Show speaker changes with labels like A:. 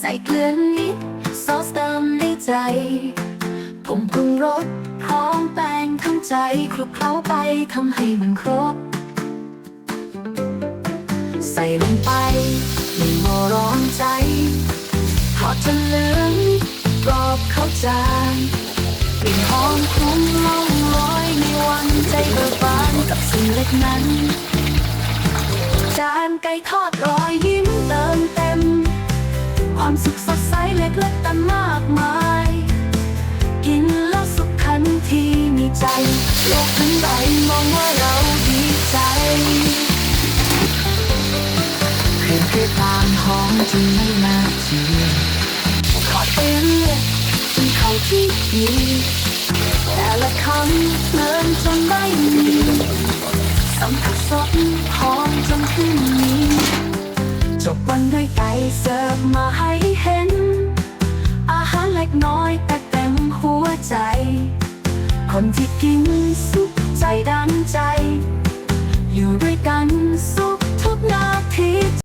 A: ใส่เกลือนิด ซอสเติมในใจผมปรุงรสพร้อมแป้งทั้งใจคลุกเคล้าไปทำให้มันครบ ใส่ลงไปไม่มัวร้อนใจทอดจนเหลืองกรอบเข้าใจกลิ่นหอมคุ้งล่องลอยในวันใจเบิกบานกับสิ่งเล็กนั้น จานไก่ทอดรอยยิ้ม จนไม่น่าเชื่อขอไปเรื่อยจนเขาที่ดีแต่ละคำเลินจนไม่มีสัมผัสสดหอมจนขึ้นมีจบวันด้วยไก่เสิร์ฟมาให้เห็น อาหารเล็กน้อยแต่เต็มหัวใจ คนที่กินสุขใจดันใจ